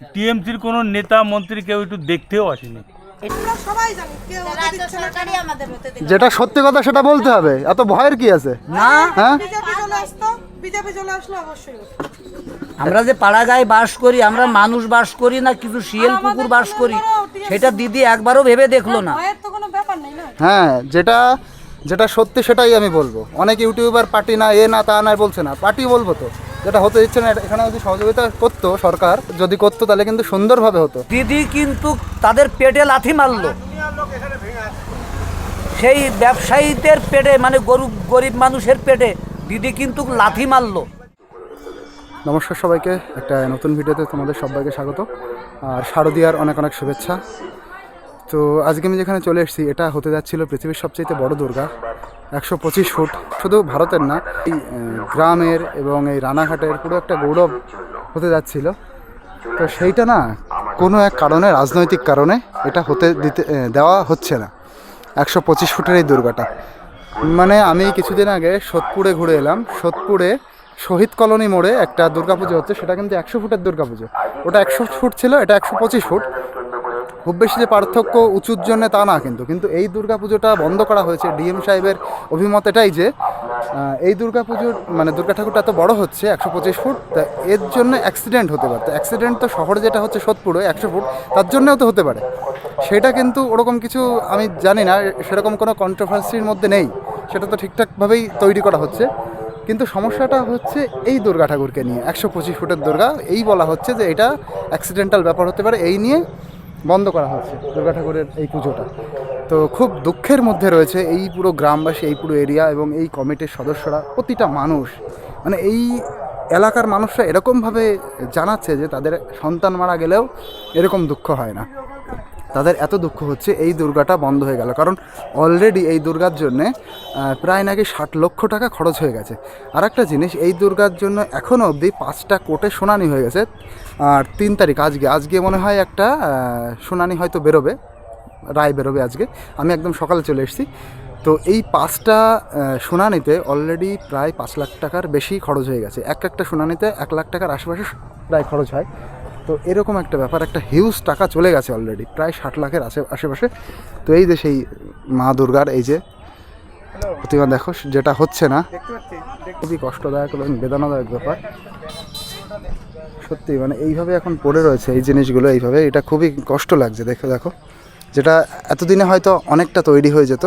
টিএমসির কোনো নেতা মন্ত্রী কেউ একটু দেখতেও আসেনি। যেটা সত্যি কথা সেটা বলতে হবে। এত ভয়ের কি আছে? না হ্যাঁ? বিজেপি চলে আসতো বিজেপি চলে আসলো অবশ্যই। হতো। আমরা যে পাড়া গায়ে বাস করি আমরা মানুষ বাস করি না কিছু শিয়াল কুকুর বাস করি সেটা দিদি একবারও ভেবে দেখল না। ভয়ের তো কোনো ব্যাপার নেই না। হ্যাঁ যেটা যেটা সত্যি সেটাই আমি বলব। অনেক ইউটিউবার পার্টি না এ না তা না বলছে না। পার্টি বলব তো। যেটা হতে দিচ্ছে না এখানে যদি সহযোগিতা করতো সরকার যদি করতো তাহলে কিন্তু সুন্দরভাবে হতো। দিদি কিন্তু তাদের পেটে লাথি মারলো। সেই ব্যবসায়ীদের পেটে মানে গরু গরিব মানুষের পেটে দিদি কিন্তু লাথি মারলো। নমস্কার সবাইকে একটা নতুন ভিডিওতে তোমাদের সবাইকে স্বাগত। আর শারদীয়ার অনেক অনেক শুভেচ্ছা। তো আজকে আমি যেখানে চলে এসেছি, এটা হতে যাচ্ছিল পৃথিবীর সবচেয়ে বড় দুর্গা। একশো পঁচিশ ফুট, শুধু ভারতের না, এই গ্রামের এবং এই রানাঘাটের পুরো একটা গৌরব হতে যাচ্ছিল। তো সেইটা না, কোনো এক কারণে, রাজনৈতিক কারণে এটা হতে দিতে দেওয়া হচ্ছে না। একশো পঁচিশ ফুটের এই দুর্গাটা। মানে আমি কিছুদিন আগে সোদপুরে ঘুরে এলাম। সোদপুরে শহীদ কলোনি মোড়ে একটা দুর্গাপুজো হচ্ছে, সেটা কিন্তু একশো ফুটের দুর্গাপুজো। ওটা একশো ফুট ছিল, এটা একশো পঁচিশ ফুট। খুব বেশি যে পার্থক্য উঁচুর জন্য তা না কিন্তু। কিন্তু এই দুর্গাপুজোটা বন্ধ করা হয়েছে। ডিএম সাহেবের অভিমত এটাই যে এই দুর্গাপুজোর মানে দুর্গা ঠাকুরটা এত বড় হচ্ছে, একশো পঁচিশ ফুট, তা এর জন্য অ্যাক্সিডেন্ট হতে পারতো অ্যাক্সিডেন্ট তো শহরে যেটা হচ্ছে সোদপুরে একশো ফুট, তার জন্যও তো হতে পারে। সেটা কিন্তু ওরকম কিছু আমি জানি না, সেরকম কোনো কন্ট্রোভার্সির মধ্যে নেই। সেটা তো ঠিকঠাকভাবেই তৈরি করা হচ্ছে। কিন্তু সমস্যাটা হচ্ছে এই দুর্গা ঠাকুরকে নিয়ে। একশো পঁচিশ ফুটের দুর্গা, এই বলা হচ্ছে যে এটা অ্যাক্সিডেন্টাল ব্যাপার হতে পারে। এই নিয়ে বন্ধ করা হচ্ছে দুর্গা ঠাকুরের এই পুজোটা। তো খুব দুঃখের মধ্যে রয়েছে এই পুরো গ্রামবাসী, এই পুরো এরিয়া এবং এই কমিটির সদস্যরা, প্রতিটা মানুষ। মানে এই এলাকার মানুষরা এরকমভাবে জানাচ্ছে যে তাদের সন্তান মারা গেলেও এরকম দুঃখ হয় না। তাদের এত দুঃখ হচ্ছে এই দুর্গাটা বন্ধ হয়ে গেল। কারণ অলরেডি এই দুর্গার জন্যে প্রায় নাকি ষাট লক্ষ টাকা খরচ হয়ে গেছে। আর একটা জিনিস, এই দুর্গার জন্য এখনও অবধি পাঁচটা কোর্টে শুনানি হয়ে গেছে। আর তিন তারিখ, আজকে আজকে মনে হয় একটা শুনানি হয়তো বেরোবে, রায় বেরোবে আজকে। আমি একদম সকালে চলে এসেছি। তো এই পাঁচটা শুনানিতে অলরেডি প্রায় পাঁচ লাখ টাকার বেশি খরচ হয়ে গেছে। এক একটা শুনানিতে এক লাখ টাকার আশেপাশে প্রায় খরচ হয়। তো এরকম একটা ব্যাপার একটা হিউজ টাকা চলে গেছে অলরেডি প্রায় ষাট লাখের আশে আশেপাশে। তো এই যে সেই মা দুর্গার এই যে প্রতিমা দেখো যেটা হচ্ছে না খুবই কষ্টদায়ক এবং বেদনাদায়ক ব্যাপার। সত্যি মানে এইভাবে এখন পড়ে রয়েছে এই জিনিসগুলো এইভাবে। এটা খুবই কষ্ট লাগছে দেখো দেখো। যেটা এতদিনে হয়তো অনেকটা তৈরি হয়ে যেত।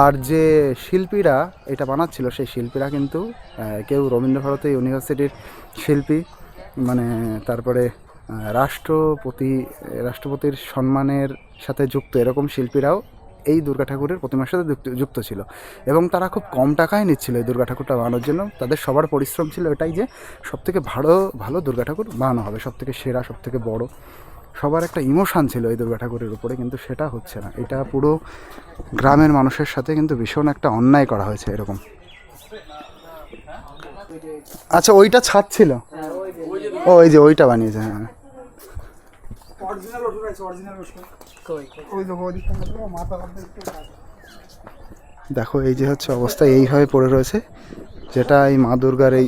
আর যে শিল্পীরা এটা বানাচ্ছিল সেই শিল্পীরা কিন্তু কেউ রবীন্দ্রভারতী ইউনিভার্সিটির শিল্পী মানে তারপরে রাষ্ট্রপতি, রাষ্ট্রপতির সম্মানের সাথে যুক্ত এরকম শিল্পীরাও এই দুর্গা ঠাকুরের প্রতিমার সাথে যুক্ত- ছিল। এবং তারা খুব কম টাকায় নিচ্ছিল এই দুর্গা ঠাকুরটা বানানোর জন্য। তাদের সবার পরিশ্রম ছিল এটাই যে সবথেকে ভালো ভালো দুর্গা ঠাকুর বানানো হবে, সবথেকে সেরা, সবথেকে বড়। সবার একটা ইমোশান ছিল এই দুর্গা ঠাকুরের উপরে, কিন্তু সেটা হচ্ছে না। এটা পুরো গ্রামের মানুষের সাথে কিন্তু ভীষণ একটা অন্যায় করা হয়েছে এরকম। আচ্ছা ওইটা ছাদ ছিল? ও ওই যে ওইটা বানিয়েছে হ্যাঁ। দেখো এই যে হচ্ছে অবস্থা এইভাবে পড়ে রয়েছে যেটা এই মা দুর্গার এই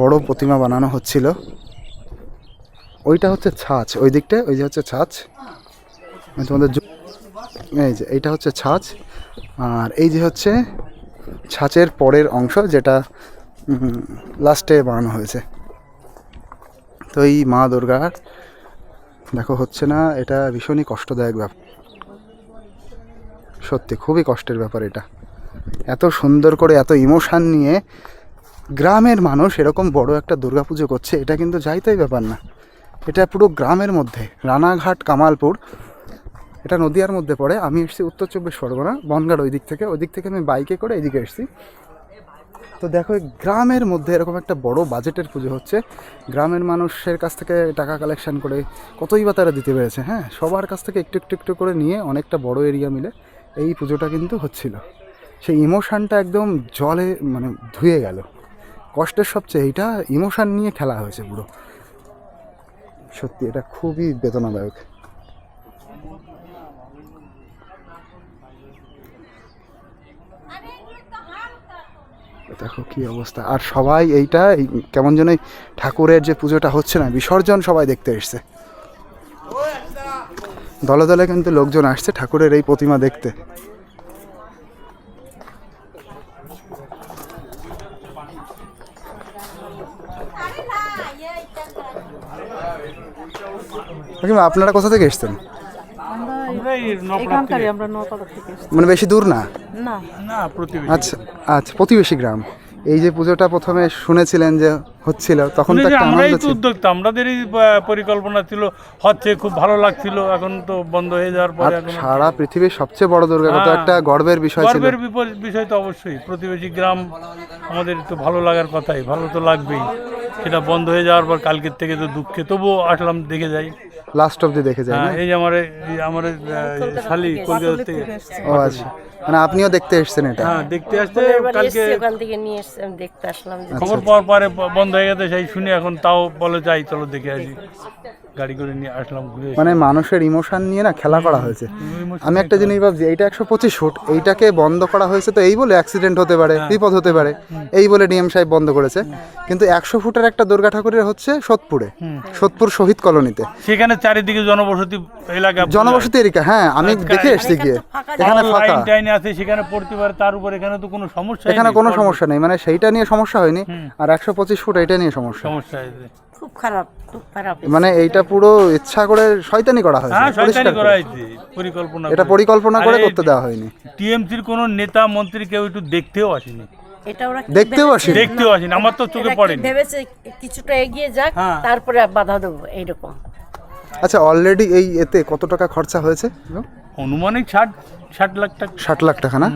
বড় প্রতিমা বানানো হচ্ছিল। ওইটা হচ্ছে ছাঁচ ওই দিকটায় ওই যে হচ্ছে ছাঁচ। তোমাদের এই যে এইটা হচ্ছে ছাঁচ আর এই যে হচ্ছে ছাঁচের পরের অংশ যেটা লাস্টে বানানো হয়েছে। তো এই মা দুর্গার দেখো, হচ্ছে না, এটা ভীষণই কষ্টদায়ক ব্যাপার। সত্যি, খুবই কষ্টের ব্যাপার এটা। এত সুন্দর করে, এত ইমোশান নিয়ে গ্রামের মানুষ এরকম বড় একটা দুর্গাপুজো করছে, এটা কিন্তু যাইতেই ব্যাপার না। এটা পুরো গ্রামের মধ্যে, রানাঘাট, কামালপুর, এটা নদিয়ার মধ্যে পড়ে। আমি এসেছি উত্তর চব্বিশ পরগনা বনগাঁ ওই দিক থেকে। ওই দিক থেকে আমি বাইকে করে এদিকে এসেছি। তো দেখো গ্রামের মধ্যে এরকম একটা বড় বাজেটের পুজো হচ্ছে। গ্রামের মানুষের কাছ থেকে টাকা কালেকশন করে কতই বা তারা দিতে পেরেছে হ্যাঁ? সবার কাছ থেকে একটু একটু একটু করে নিয়ে অনেকটা বড় এরিয়া মিলে এই পুজোটা কিন্তু হচ্ছিল। সেই ইমোশানটা একদম জলে মানে ধুয়ে গেল। কষ্টের সবচেয়ে এইটা ইমোশান নিয়ে খেলা হয়েছে পুরো। সত্যি, এটা খুবই বেদনাদায়ক। দেখো কি অবস্থা। আর সবাই এইটা, এই কেমন যেন ঠাকুরের যে পুজোটা হচ্ছে না, বিসর্জন সবাই দেখতে এসছে। দলে দলে কিন্তু লোকজন আসছে ঠাকুরের এই প্রতিমা দেখতে। আপনারা কোথা থেকে এসছেন? এখানকারই আমরা নপাড়া থেকে এসেছি। মানে বেশি দূর না? না। না প্রতিবেশী। আচ্ছা আচ্ছা প্রতিবেশী গ্রাম। এই যে পুজোটা প্রথমে শুনেছিলেন যে হচ্ছিল তখন তো শুনেছি, একটা আমরাই আনন্দ তো ছিল। উদ্যোক্তা আমাদেরই আহ, পরিকল্পনা ছিল হচ্ছে খুব ভালো লাগছিল এখন তো বন্ধ হয়ে যাওয়ার আর পরে এখন সারা পৃথিবীর সবচেয়ে বড় দুর্গা কত হ্যাঁ। একটা গর্বের বিষয় ছিল। গর্বের বিপর- বিষয় তো অবশ্যই প্রতিবেশী গ্রাম আমাদের তো ভালো লাগার কথাই ভালো তো লাগবেই। সেটা বন্ধ হয়ে যাওয়ার পর কালকের থেকে তো দুঃখে তবুও আসলাম দেখে যাই। লাস্ট অব্দি দেখে যায় না? হ্যাঁ, এই যে আমার এই আমার এই, শালি কলকাতা থেকে ও আচ্ছা। মানে আপনিও দেখতে এসেছেন এটা? হ্যাঁ দেখতে আসতে কালকে ওখান থেকে নিয়ে এসছি আমি দেখতে আসলাম খবর পাওয়ার পরে বন্ধ হয়ে গেছে সেই শুনে এখন তাও বলে যাই চলো দেখে আসি। গাড়ি করে নিয়ে আসলাম ঘুরে মানে মানুষের ইমোশন নিয়ে না খেলা করা হয়েছে। আমি একটা জিনিস ভাবছি এইটা একশো পঁচিশ ফুট এইটাকে বন্ধ করা হয়েছে তো এই বলে অ্যাক্সিডেন্ট হতে পারে হ্যাঁ। বিপদ হতে পারে এই বলে ডিএম সাহেব বন্ধ করেছে। কিন্তু একশো ফুটের একটা দুর্গা ঠাকুরের হচ্ছে সোদপুরে সোদপুর শহীদ কলোনিতে। সেখানে চারিদিকে জনবসতি এলাকা জনবসতি এরিকা হ্যাঁ আমি দেখে এসেছি গিয়ে। এখানে ফাঁকা আছে সেখানে পড়তে পারে তার উপর এখানে তো কোনো সমস্যা এখানে কোনো সমস্যা নেই মানে সেইটা নিয়ে সমস্যা হয়নি আর একশো পঁচিশ ফুট এইটা নিয়ে সমস্যা। সমস্যা আছে খুব খারাপ খুব খারাপ। মানে এইটা পুরো ইচ্ছা করে শয়তানি করা হয়েছে হ্যাঁ শয়তানি পরিষ্কার করা করে। হয়েছে পরিকল্পনা এটা পরিকল্পনা করে করতে দেওয়া হয়নি। টিএমসির কোনো নেতা মন্ত্রী কেউ একটু দেখতেও আসেনি। এটা ওরা কি দেখতেও ভেবেছে? আসেনি? দেখতেও আসেনি আমার তো চোখে এরা কি পড়েনি। ভেবেছে কিছুটা এগিয়ে যাক হ্যাঁ। তারপরে বাধা দেবো এইরকম। আচ্ছা অলরেডি এই এতে কত টাকা খরচা হয়েছে? অনুমানিক ষাট ষাট লাখ টাকা। ষাট লাখ টাকা না?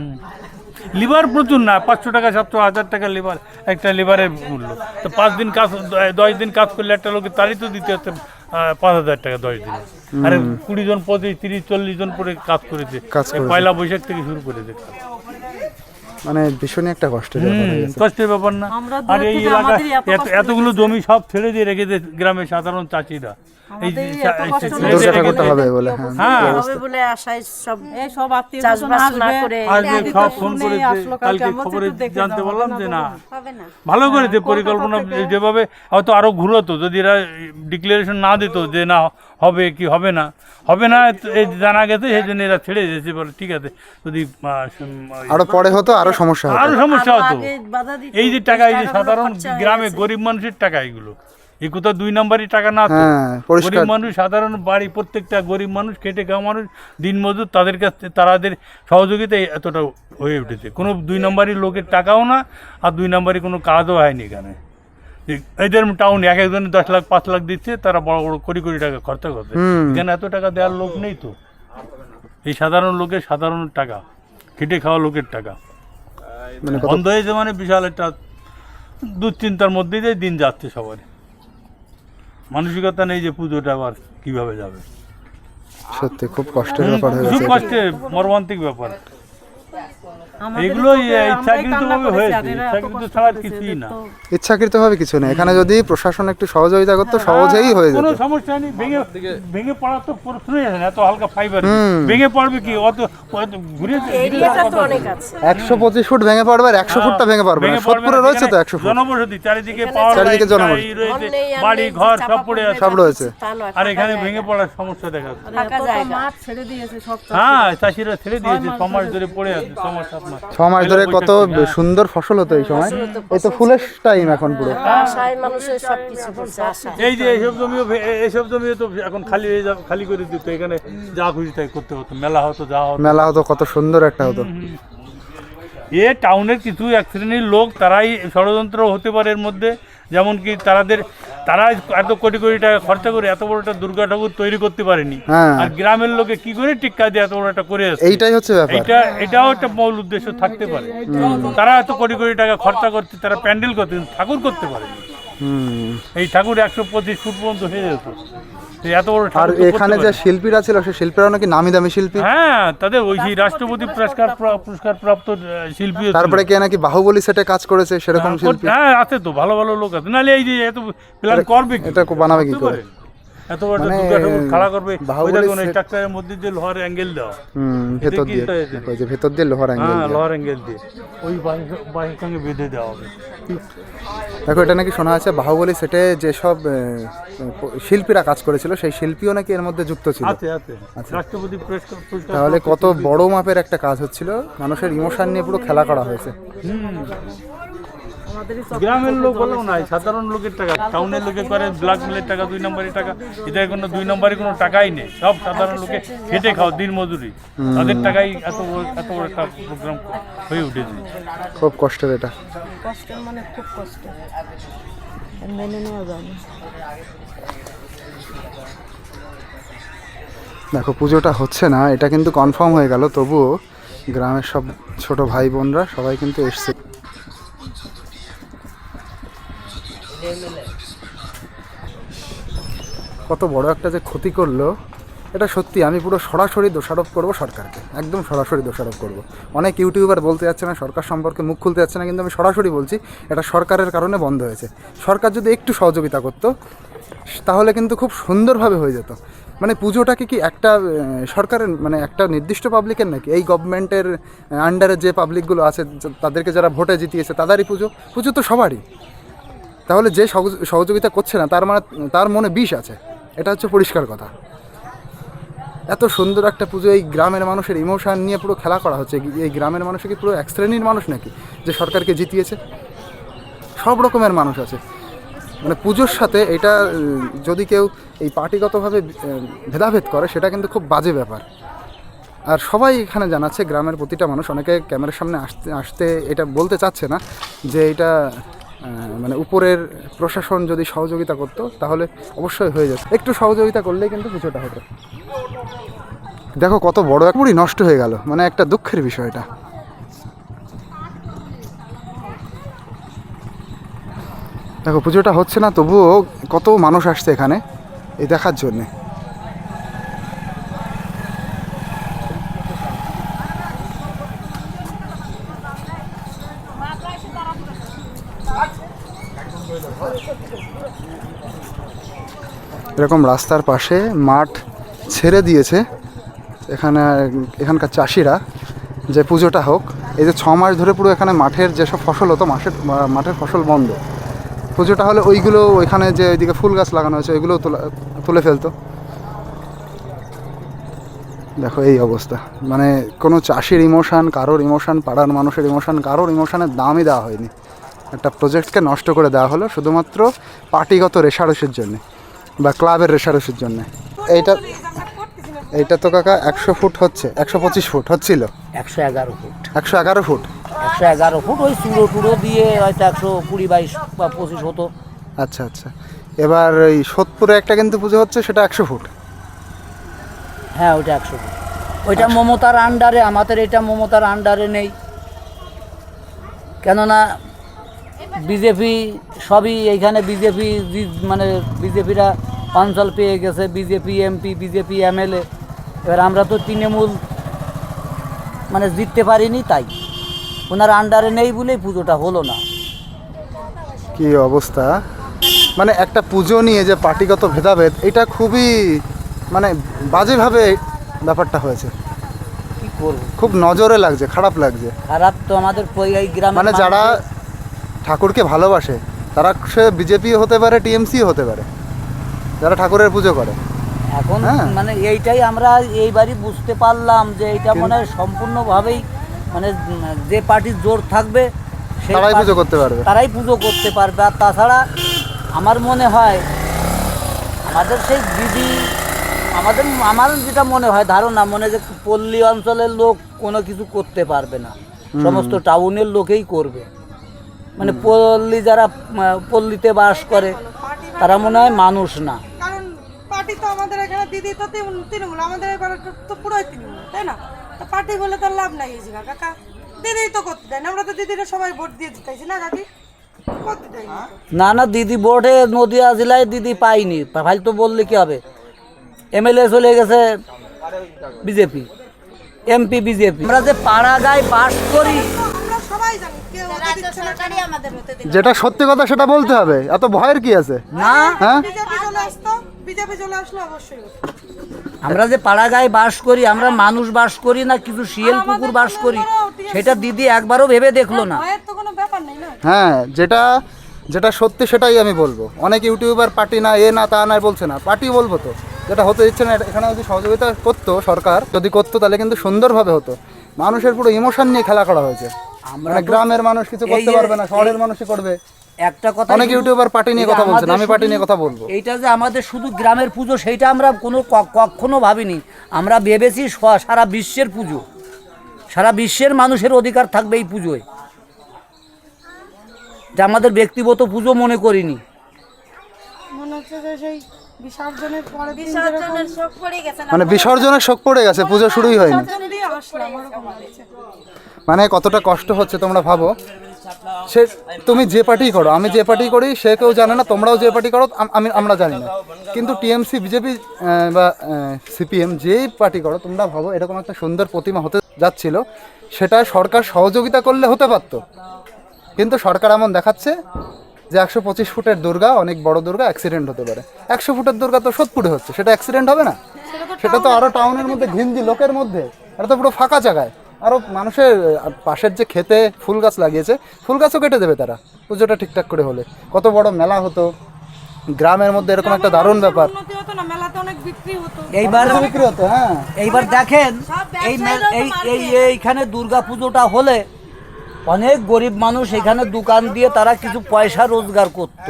লিভার প্রচুর না পাঁচশো টাকা সাতশো হাজার টাকা লিভার একটা লিভারের মূল্য। তো পাঁচ দিন কাজ দশ দিন কাজ করলে একটা লোকের তারই তো দিতে হচ্ছে পাঁচ হাজার টাকা দশ দিনে। আরে কুড়ি জন পঁচিশ তিরিশ চল্লিশ জন পরে কাজ করেছে। পয়লা বৈশাখ থেকে শুরু করেছে। মানে ভীষণই একটা কষ্টের ব্যাপার হয়ে গেছে। কষ্টের ব্যাপার না। আমরা আর এই থেকে এলাকা আমাদেরই এত এত- কষ্ট এতগুলো জমি সব ছেড়ে দিয়ে রেখেছে গ্রামের সাধারণ চাষিরা। এই যে আমাদেরই চা- এই কষ্ট ছেড়ে হলো। দিয়ে দুর্গা ঠাকুরটা রেখেছে। হবে বলে হ্যাঁ। হ্যাঁ। হবে বলে আশায় সব এই সব আত্মীয় চাষবাস না করে আজকে এদিকে সব ফোন শুনেই করেছে আসলো কালকে, কালকে আমরা খবরে দেখে জানতে পারলাম হবে যে না না। হবে না। ভালো করেছে পরিকল্পনা যেভাবে হয়তো আরও ঘুরতো যদি এরা ডিক্লারেশন না দিত যে না হবে কি হবে না? হবে না এই জানা গেছে সেই জন্য এরা ছেড়ে দিয়েছে বলে ঠিক আছে। যদি আরও পরে হতো আরও সমস্যা আরও সমস্যা হতো। এই যে টাকা এই যে সাধারণ গ্রামে গরিব মানুষের টাকা এগুলো। এই কোথাও দুই নাম্বারই টাকা না হ্যাঁ গরিব মানুষ সাধারণ বাড়ি প্রত্যেকটা গরিব মানুষ খেটে খাওয়া মানুষ দিনমজুর তাদের কাছ থেকে তাদের সহযোগিতায় এতটা হয়ে উঠেছে। কোনো দুই নম্বরই লোকের টাকাও না আর দুই নম্বরই কোনো কাজও হয়নি এখানে। এদের টাউন এক একজনের দশ লাখ পাঁচ লাখ দিচ্ছে তারা বড় বড় কোটি কোটি টাকা খরচা করছে। এখানে এত টাকা দেওয়ার লোক নেই তো। এই সাধারণ লোকের সাধারণ টাকা খেটে খাওয়া লোকের টাকা। মানে বন্ধ হয়েছে মানে বিশাল একটা দুশ্চিন্তার মধ্যে দিয়ে দিন যাচ্ছে সবারই। মানসিকতা নেই যে পুজোটা আবার কীভাবে যাবে। সত্যি খুব কষ্টের ব্যাপার খুব কষ্টের মর্মান্তিক ব্যাপার। এগুলো হয়েছে। ইচ্ছাকৃত ছাড়া কিছুই না। কিছু এখানে যদি প্রশাসন একটু সহযোগিতা করতো সহজেই হয়ে কোনো যেত। সমস্যা নেই ভেঙে ভেঙে পড়ার তো প্রশ্নই না এত হালকা ফাইবার ভেঙে পড়বে কি? অত ঘুরে এরিয়াটা তো অনেক আছে। একশো পঁচিশ ফুট ভেঙে পড়বে আর একশো ফুটটা ভেঙে পারবে পড়বে সোদপুরে রয়েছে তো একশো ফুট। জনবসতি চারিদিকে পাওয়ার চারিদিকে জনবসতি। রয়েছে, বাড়ি ঘর সব পড়ে আছে। সব রয়েছে। আর এখানে ভেঙে পড়ার সমস্যা দেখা। হ্যাঁ চাষিরা। ছেড়ে দিয়েছে ছ মাস ধরে পড়ে আছে মাস ছ মাস ধরে কত সুন্দর ফসল হতো এই সময়। এই তো ফুলের টাইম এখন পুরো। মানুষের আশা। এই যে এইসব জমিও এইসব জমিও তো এখন খালি হয়ে যাবে খালি করে দিত। এখানে যা খুশি তাই করতে হতো। মেলা হতো যা হতো। মেলা হতো কত সুন্দর একটা হতো। এ টাউনের কিছু এক শ্রেণির লোক তারাই ষড়যন্ত্র হতে পারে এর মধ্যে। যেমন কি তারাদের তারা এত কোটি কোটি টাকা খরচা করে এত বড় একটা দুর্গা ঠাকুর তৈরি করতে পারেনি। হ্যাঁ। আর গ্রামের লোকে কি করে টিক্কা দিয়ে এত বড় একটা করে এইটাই হচ্ছে এটা এটাও একটা মূল উদ্দেশ্য থাকতে পারে। তারা এত কোটি কোটি টাকা খরচা করতে তারা প্যান্ডেল করতে ঠাকুর করতে পারেনি। এই ঠাকুর একশো পঁচিশ ফুট পর্যন্ত হয়ে যেত। আর এখানে যে শিল্পীরা ছিল সেই শিল্পীরা নাকি নামি দামি শিল্পী? হ্যাঁ তাদের ওই রাষ্ট্রপতি পুরস্কার পুরস্কার প্রাপ্ত শিল্পী তারপরে কে নাকি বাহুবলী সেটে কাজ করেছে সেরকম শিল্পী? হ্যাঁ আছে তো ভালো ভালো লোক আছে। নাহলে এই যে এত প্ল্যান করবে এটা বানাবে কি করে? এত বড় মানে, দুর্গা ঠাকুর খাড়া করবে ওই দেখুন এই ট্রাক্টরের মধ্যে যে লোহার অ্যাঙ্গেল দেওয়া হুম ভেতর দিয়ে ওই যে ভেতর দিয়ে লোহার অ্যাঙ্গেল হ্যাঁ লোহার অ্যাঙ্গেল দিয়ে। ওই বাঁশের সঙ্গে বেঁধে দেওয়া হবে। দেখো এটা নাকি শোনা আছে বাহুবলী সেটে যেসব শিল্পীরা কাজ করেছিল সেই শিল্পীও নাকি এর মধ্যে যুক্ত ছিল। আছে আছে। রাষ্ট্রপতি পুরস্কার পুরস্কার তাহলে কত বড় মাপের একটা কাজ হচ্ছিল মানুষের ইমোশন নিয়ে পুরো খেলা করা হয়েছে। হুম। গ্রামের লোক হলেও নাই সাধারণ লোকের টাকা টাউনের লোকে করে ব্ল্যাক মেলের টাকা দুই নম্বরের টাকা এটা কোনো দুই নম্বরের কোনো টাকাই নেই সব সাধারণ লোকে খেটে খাও দিন মজুরি। তাদের টাকাই এত এত বড় একটা প্রোগ্রাম হয়ে উঠেছে। খুব কষ্টের এটা। কষ্টের মানে খুব কষ্ট মেনে নেওয়া যায় দেখো পুজোটা হচ্ছে না এটা কিন্তু কনফার্ম হয়ে গেল তবুও গ্রামের সব ছোট ভাই বোনরা সবাই কিন্তু এসছে। কত বড় একটা যে ক্ষতি করল, এটা সত্যি আমি পুরো সরাসরি দোষারোপ করব সরকারকে। একদম সরাসরি দোষারোপ করব। অনেক ইউটিউবার বলতে যাচ্ছে না, সরকার সম্পর্কে মুখ খুলতে যাচ্ছে না, কিন্তু আমি সরাসরি বলছি, এটা সরকারের কারণে বন্ধ হয়েছে। সরকার যদি একটু সহযোগিতা করতো, তাহলে কিন্তু খুব সুন্দরভাবে হয়ে যেত। মানে পুজোটাকে কি একটা সরকারের মানে একটা নির্দিষ্ট পাবলিকের নাকি? এই গভর্নমেন্টের আন্ডারে যে পাবলিকগুলো আছে, তাদেরকে যারা ভোটে জিতিয়েছে, তাদেরই পুজো। পুজো তো সবারই। তাহলে যে সহযোগিতা করছে না, তার মানে তার মনে বিষ আছে। এটা হচ্ছে পরিষ্কার কথা। এত সুন্দর একটা পুজো, এই গ্রামের মানুষের ইমোশন নিয়ে পুরো খেলা করা হচ্ছে। এই গ্রামের মানুষ কি পুরো এক শ্রেণির মানুষ নাকি, যে সরকারকে জিতিয়েছে? সব রকমের মানুষ আছে। মানে পুজোর সাথে এটা, যদি কেউ এই পার্টিগতভাবে ভেদাভেদ করে, সেটা কিন্তু খুব বাজে ব্যাপার। আর সবাই এখানে জানাচ্ছে, গ্রামের প্রতিটা মানুষ, অনেকে ক্যামেরার সামনে আসতে আসতে এটা বলতে চাচ্ছে না, যে এটা মানে উপরের প্রশাসন যদি সহযোগিতা করতো, তাহলে অবশ্যই হয়ে যেত। একটু সহযোগিতা করলেই কিন্তু কিছুটা হতো। দেখো কত বড় এক নষ্ট হয়ে গেল। মানে একটা দুঃখের বিষয় এটা। দেখো, পুজোটা হচ্ছে না, তবুও কত মানুষ আসছে এখানে, এই দেখার জন্যে। এরকম রাস্তার পাশে মাঠ ছেড়ে দিয়েছে। এখানে এখানকার চাষিরা যে পুজোটা হোক, এই যে ছ মাস ধরে পুরো এখানে মাঠের যেসব ফসল হতো, মাঠের মাঠের ফসল বন্ধ। পুজোটা হলে ওইগুলো ওইখানে যে ওইদিকে ফুল গাছ লাগানো হয়েছে ওইগুলো তুলে ফেলতো। দেখো এই অবস্থা। মানে কোনো চাষির ইমোশান, কারোর ইমোশান, পাড়ার মানুষের ইমোশান, কারোর ইমোশনের দামই দেওয়া হয়নি। একটা প্রজেক্টকে নষ্ট করে দেওয়া হলো শুধুমাত্র পার্টিগত রেশারেশির জন্যে। বা ক্লাবের রেশারেশির জন্যে। এইটা এইটা তো কাকা একশো ফুট হচ্ছে একশো পঁচিশ ফুট হচ্ছিল। একশো এগারো ফুট। একশো এগারো ফুট? একশো এগারো ফুট ওই চুড়ো টুড়ো দিয়ে হয়তো একশো কুড়ি বাইশ বা পঁচিশ হতো। আচ্ছা আচ্ছা। এবার এই সোদপুরে একটা কিন্তু পুজো হচ্ছে সেটা একশো ফুট। হ্যাঁ ওইটা একশো ফুট। ওইটা মমতার আন্ডারে আমাদের এটা মমতার আন্ডারে নেই। কেননা বিজেপি সবই এইখানে বিজেপি মানে বিজেপিরা অঞ্চল পেয়ে গেছে বিজেপি এমপি বিজেপি এমএলএ এবার আমরা তো তৃণমূল মানে জিততে পারিনি তাই। ওনার আন্ডারে নেই বলেই পুজোটা হলো না। কি অবস্থা? মানে একটা পুজো নিয়ে যে পার্টিগত ভেদাভেদ এটা খুবই মানে বাজেভাবে ব্যাপারটা হয়েছে। কি করব? খুব নজরে লাগছে খারাপ লাগছে। খারাপ তো আমাদের এই গ্রামে মানে যারা ঠাকুরকে ভালোবাসে তারা সে বিজেপিও হতে পারে টিএমসিও হতে পারে। যারা ঠাকুরের পুজো করে। এখন হ্যাঁ। মানে এইটাই আমরা এইবারই বুঝতে পারলাম যে এটা মনে হয় সম্পূর্ণভাবেই মানে যে পার্টির জোর থাকবে তারাই পুজো করতে পারবে। তারাই পুজো করতে পারবে। আর তাছাড়া আমার মনে হয় আমাদের সেই দিদি আমাদের আমার যেটা মনে হয় ধারণা মনে যে পল্লী অঞ্চলের লোক কোনো কিছু করতে পারবে না। সমস্ত টাউনের লোকেই করবে। মানে পল্লী যারা পল্লীতে বাস করে তারা মনে হয় মানুষ না। কারণ পার্টি তো আমাদের এখানে দিদি তো তৃণমূল আমাদের এবারে তো- তো পুরোই তৃণমূল তাই না? তো পার্টি বলে তার লাভ নাই এই কাকা। দিদি তো করতে দেয় না আমরা তো দিদিরা সবাই ভোট দিয়ে না না। না না দিদি বোর্ডে নদিয়া জেলায় দিদি পাইনি ভাই তো বললে কি হবে? এমএলএ চলে গেছে বিজেপি এমপি বিজেপি। আমরা যে পাড়া গায়ে বাস করি আমরা সবাই জানি কেউ হতে দিচ্ছে না কেন যেটা সত্যি কথা সেটা বলতে হবে। এত ভয়ের কি আছে? না। হ্যাঁ। আমরা যে পাড়া গায়ে বাস করি আমরা মানুষ বাস করি না কিছু শিয়াল কুকুর বাস করি সেটা দিদি একবারও ভেবে দেখল না। ভয়ের তো কোনো ব্যাপার নেই না। হ্যাঁ যেটা যেটা সত্যি সেটাই আমি বলব। অনেক ইউটিউবার পার্টি না এ না তা না বলছে না। পার্টি বলব তো। যেটা হতে দিচ্ছে না এটা- এখানে যদি সহযোগিতা করতো সরকার যদি করতো তাহলে কিন্তু সুন্দরভাবে হতো। মানুষের পুরো ইমোশন নিয়ে খেলা করা হয়েছে। আমরা মানে গ্রামের মানুষ কিছু করতে পারবে না শহরের মানুষই করবে। একটা কথা অনেক ইউটিউবার পার্টি নিয়ে কথা বলছেন আমি পার্টি নিয়ে কথা বলব। এইটা যে আমাদের শুধু গ্রামের পুজো সেইটা আমরা কোনো ক- কখনো ভাবিনি। আমরা ভেবেছি স- সারা বিশ্বের পুজো। সারা বিশ্বের মানুষের অধিকার থাকবে এই পুজোয়। এটা আমাদের ব্যক্তিগত পুজো মনে করিনি। মনে হচ্ছে যে সেই বিসর্জনের পরে বিসর্জনের শোক পড়ে গেছে মানে বিসর্জনের শোক পড়ে গেছে পুজো শুরুই হয়নি। মানে কতটা কষ্ট হচ্ছে তোমরা ভাবো। সে তুমি যে পার্টি করো আমি যে পার্টি করি সে কেউ জানে না তোমরাও যে পার্টি করো আমি আমরা জানি না। কিন্তু টিএমসি বিজেপি বা সিপিএম যেই পার্টি করো তোমরা ভাবো এরকম একটা সুন্দর প্রতিমা হতে যাচ্ছিল সেটা সরকার সহযোগিতা করলে হতে পারতো। কিন্তু সরকার এমন দেখাচ্ছে যে একশো পঁচিশ ফুটের দুর্গা অনেক বড় দুর্গা অ্যাক্সিডেন্ট হতে পারে। একশো ফুটের দুর্গা তো সোদপুরে হচ্ছে সেটা অ্যাক্সিডেন্ট হবে না? সেটা তো আরও টাউনের মধ্যে ঘিঞ্জি লোকের মধ্যে এটা তো পুরো ফাঁকা জায়গায়। আরও মানুষের পাশের যে খেতে ফুল গাছ লাগিয়েছে ফুল গাছও কেটে দেবে তারা পুজোটা ঠিকঠাক করে হলে। কত বড় মেলা হতো গ্রামের মধ্যে এরকম একটা দারুণ ব্যাপার। উন্নতি হতো না মেলাতে অনেক বিক্রি হতো। এইবার বিক্রি হতো হ্যাঁ। এইবার দেখেন এই মে- এই এই এইখানে দুর্গা পুজোটা হলে অনেক গরিব মানুষ এখানে দোকান দিয়ে তারা কিছু পয়সা রোজগার করত।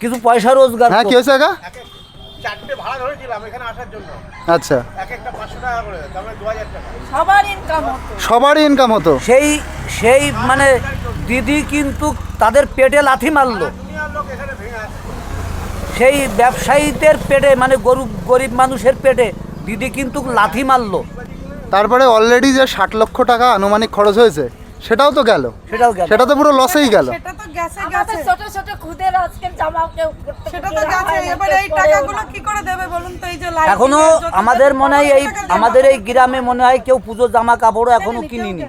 কিছু পয়সা রোজগার হ্যাঁ কি হয়েছে চারটে ভাড়া ধরেছিলাম এখানে আসার জন্য। আচ্ছা। এক একটা পাঁচশো টাকা করে তার মানে দু হাজার টাকা। সবার ইনকাম হতো। সবারই ইনকাম হতো? সেই সেই মানে দিদি কিন্তু তাদের পেটে লাথি মারলো। সেই ব্যবসায়ীদের পেটে মানে গরিব গরিব মানুষের পেটে দিদি কিন্তু লাথি মারলো। তারপরে অলরেডি যে ষাট লক্ষ টাকা আনুমানিক খরচ হয়েছে সেটাও তো গেল। সেটাও গেল। সেটা তো পুরো লসেই গেল। সেটা তো গেছে আমাদের গেছে ছোট ছোট খুদের আজকের জামা কেউ সেটা তো গেছে না, এবার কেউ এই টাকাগুলো কি করে দেবে বলুন তো এই যে লাইট এখনও আমাদের মনে হয় এই আমাদের এই গ্রামে মনে হয় কেউ পুজোর জামা কাপড়ও এখনও কিনিনি।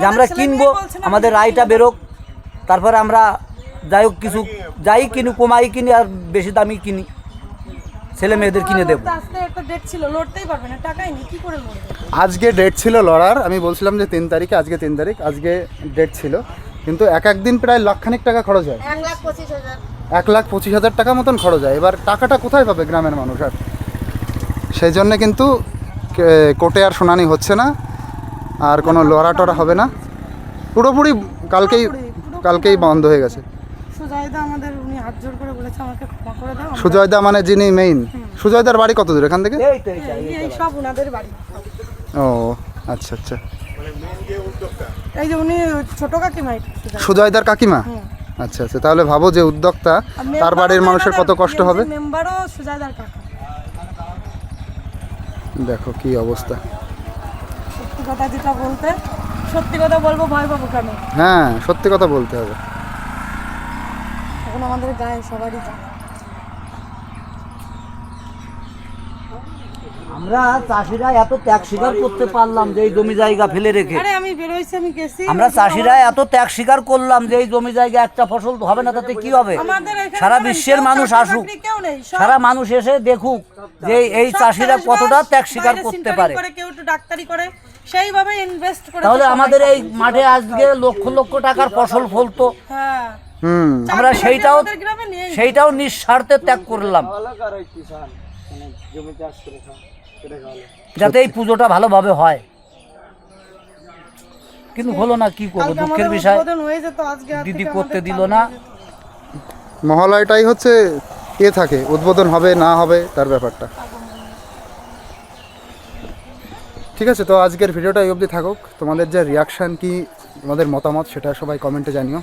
যে আমরা কিনবো আমাদের রায়টা বেরোক তারপরে আমরা যাই হোক কিছু যাই কিনি কমাই কিনি আর বেশি দামি কিনি। ছেলে মেয়েদের কিনে দেবো। আজকে ডেট ছিল লড়তেই পারবে না টাকাই নেই কি করে লড়বে? আজকে ডেট ছিল লড়ার আমি বলছিলাম যে তিন তারিখে আজকে তিন তারিখ আজকে ডেট ছিল। কিন্তু এক এক দিন প্রায় লাখখানিক টাকা খরচ হয়। এক লাখ পঁচিশ হাজার। টাকা মতন খরচ হয়। এবার টাকাটা কোথায় পাবে গ্রামের মানুষ আর? সেই জন্য কিন্তু কোর্টে আর শুনানি হচ্ছে না আর কোনো লড়া টড়া হবে না। পুরোপুরি কালকেই কালকেই বন্ধ হয়ে গেছে। সুজয়দা আমাদের উনি হাত জোর করে বলেছে আমাকে ক্ষমা করে দাও সুজয়দা মানে যিনি মেইন সুজয়দার বাড়ি কত দূর এখান থেকে? এই সব বাড়ি। ও আচ্ছা আচ্ছা। এই যে উনি ছোট কাকিমা সুজয়দার কাকিমা? আচ্ছা আচ্ছা তাহলে ভাবো যে উদ্যোক্তা তার বাড়ির মানুষের কত কষ্ট হবে? মেম্বারও সুজয়দার কাকা। দেখো কি অবস্থা। সত্যি কথা যেটা বলতে সত্যি কথা বলব ভয় পাবো কেন? হ্যাঁ সত্যি কথা বলতে হবে। এখন আমাদের গায়ে সবারই আমরা চাষিরা এত ত্যাগ স্বীকার করতে পারলাম যে এই জমি জায়গা ফেলে রেখে। আমি বেরোইছি আমি গেছি। আমরা চাষিরা এত ত্যাগ স্বীকার করলাম যে এই জমি জায়গা একটা ফসল হবে না তাতে কি হবে? সারা বিশ্বের মানুষ আসুক। সারা মানুষ এসে দেখুক যে এই চাষিরা কতটা ত্যাগ স্বীকার করতে পারে। কেউ ডাক্তারি করে সেইভাবে ইনভেস্ট করে তাহলে আমাদের এই মাঠে আজকে লক্ষ লক্ষ টাকার ফসল ফলতো। হ্যাঁ। হুম। আমরা সেইটাও সেইটাও নিঃস্বার্থে ত্যাগ করলাম। যাতে এই পুজোটা ভালোভাবে হয়। কিন্তু হলো না কি করব? দুঃখের বিষয়। দিদি করতে দিল না। মহালয়টাই হচ্ছে এ থাকে। উদ্বোধন হবে না হবে তার ব্যাপারটা। ঠিক আছে তো আজকের ভিডিওটা এই অবধি থাকুক। তোমাদের যে রিয়াকশান কি তোমাদের মতামত সেটা সবাই কমেন্টে জানিও।